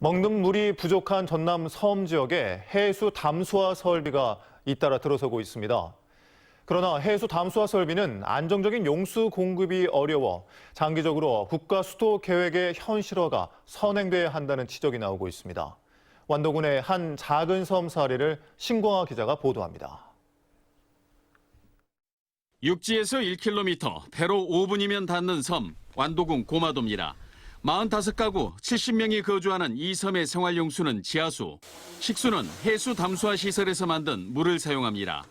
먹는 물이 부족한 전남 섬 지역에 해수 담수화 설비가 잇따라 들어서고 있습니다. 그러나 해수 담수화 설비는 안정적인 용수 공급이 어려워 장기적으로 국가 수도 계획의 현실화가 선행돼야 한다는 지적이 나오고 있습니다. 완도군의 한 작은 섬 사례를 신광화 기자가 보도합니다. 육지에서 1km, 배로 5분이면 닿는 섬, 완도군 고마도입니다. 45가구 70명이 거주하는 이 섬의 생활용수는 지하수, 식수는 해수 담수화 시설에서 만든 물을 사용합니다.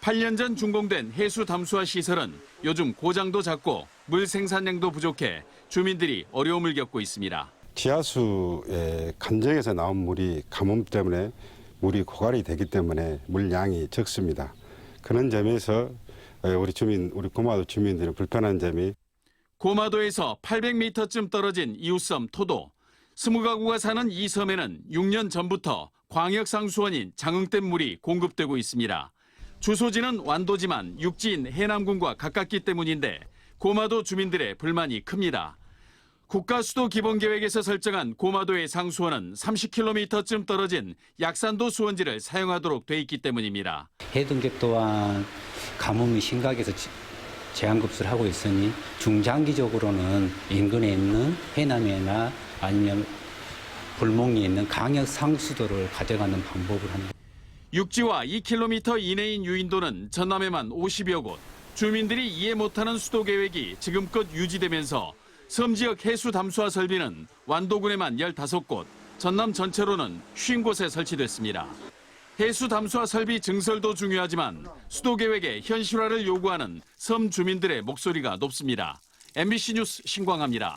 8년 전 준공된 해수 담수화 시설은 요즘 고장도 잦고 물 생산량도 부족해 주민들이 어려움을 겪고 있습니다. 지하수의 간정에서 나온 물이 가뭄 때문에 물이 고갈이 되기 때문에 물량이 적습니다. 그런 점에서 우리 주민, 우리 고마도 주민들이 불편한 점이 고마도에서 800m쯤 떨어진 이웃섬 토도. 20가구가 사는 이 섬에는 6년 전부터 광역상수원인 장흥댐 물이 공급되고 있습니다. 주소지는 완도지만 육지인 해남군과 가깝기 때문인데 고마도 주민들의 불만이 큽니다. 국가 수도 기본 계획에서 설정한 고마도의 상수원은 30km쯤 떨어진 약산도 수원지를 사용하도록 돼 있기 때문입니다. 해등객 또한 가뭄이 심각해서 지- 제한급수를 하고 있으니 중장기적으로는 인근에 있는 해남이나 아니면 불몽리에 있는 강역 상수도를 가져가는 방법을 합니다. 육지와 2km 이내인 유인도는 전남에만 50여 곳. 주민들이 이해 못하는 수도 계획이 지금껏 유지되면서 섬 지역 해수 담수화 설비는 완도군에만 15곳, 전남 전체로는 50곳에 설치됐습니다. 해수 담수화 설비 증설도 중요하지만 수도 계획의 현실화를 요구하는 섬 주민들의 목소리가 높습니다. MBC 뉴스 신광합니다.